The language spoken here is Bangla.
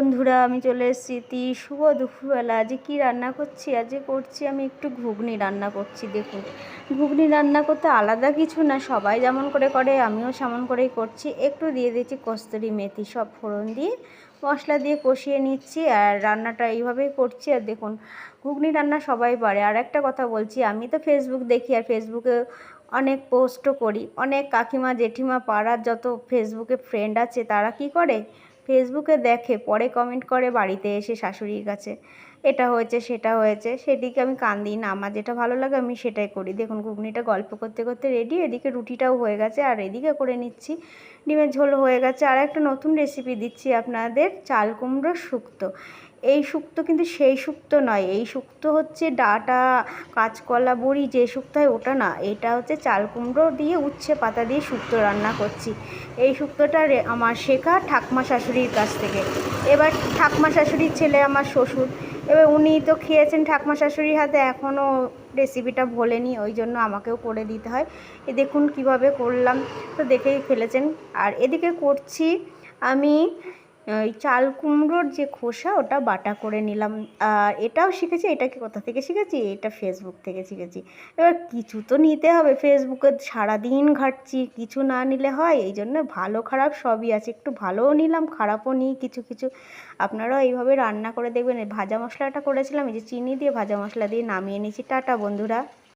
বন্ধুরা, আমি চলে এসেছি। তি, শুভ দুপুরবেলা। আজকে কী রান্না করছি? আজকে করছি আমি একটু ঘুগনি রান্না করছি, দেখুন। ঘুগনি রান্না করতে আলাদা কিছু না, সবাই যেমন করে করে, আমিও সেমন করেই করছি। একটু দিয়ে দিচ্ছি কস্তুরি মেথি, সব ফোড়ন দিয়ে মশলা দিয়ে কষিয়ে নিচ্ছি আর রান্নাটা এইভাবেই করছি। আর দেখুন, ঘুগনি রান্না সবাই পারে। আর একটা কথা বলছি, আমি তো ফেসবুক দেখি আর ফেসবুকে অনেক পোস্টও করি। অনেক কাকিমা, জেঠিমা পাড়ার যত ফেসবুকে ফ্রেন্ড আছে, তারা কি করে? ফেসবুকে দেখে পরে কমেন্ট করে বাড়িতে এসে শাশুড়ির কাছে। এটা হয়েছে, সেটা হয়েছে। সেদিকে আমি কান দিই না, আমার যেটা ভালো লাগে আমি সেটাই করি। দেখুন, ঘুগনিটা গল্প করতে করতে রেডি এদিকে রুটিটাও হয়ে গেছে, আর এদিকে করে নিচ্ছি। ডিমের ঝোল হয়ে গেছে, আর একটা নতুন রেসিপি দিচ্ছি আপনাদের, চাল কুমড়োর শুক্তো। এই শুক্তো কিন্তু সেই শুক্তো নয়, এই শুক্তো হচ্ছে ডাটা, কাঁচকলা, বড়ি, যে শুক্তো হয় ওটা না, এটা হচ্ছে চাল কুমড়ো দিয়ে উচ্ছে পাতা দিয়ে শুক্তো রান্না করছি। এই শুক্তোটা আমার শেখা ঠাকমা শাশুড়ির কাছ থেকে। এবার ঠাকমা শাশুড়ির ছেলে, আমার শ্বশুর এবার উনি তো খেয়েছেন ঠাকুমা শাশুড়ির হাতে, এখনও রেসিপিটা ভোলেনি, ওই জন্য আমাকেও করে দিতে হয়। এ দেখুন কীভাবে করলাম, তো দেখেই ফেলেছেন। আর এদিকে করছি আমি ওই চাল কুমড়োর যে খোসা, ওটা বাটা করে নিলাম। আর এটাও শিখেছি এটাকে কোথা থেকে শিখেছি? এটা ফেসবুক থেকে শিখেছি। এবার কিছু তো নিতে হবে ফেসবুকে সারাদিন ঘাঁটছি, কিছু না নিলে হয়, এই জন্য ভালো খারাপ সবই আছে। একটু ভালোও নিলাম, খারাপও নিই কিছু কিছু। আপনারাও এইভাবে রান্না করে দেখবেন। ভাজা মশলাটা করেছিলাম, এই যে চিনি দিয়ে ভাজা মশলা দিয়ে নামিয়ে নিয়েছি। টাটা বন্ধুরা।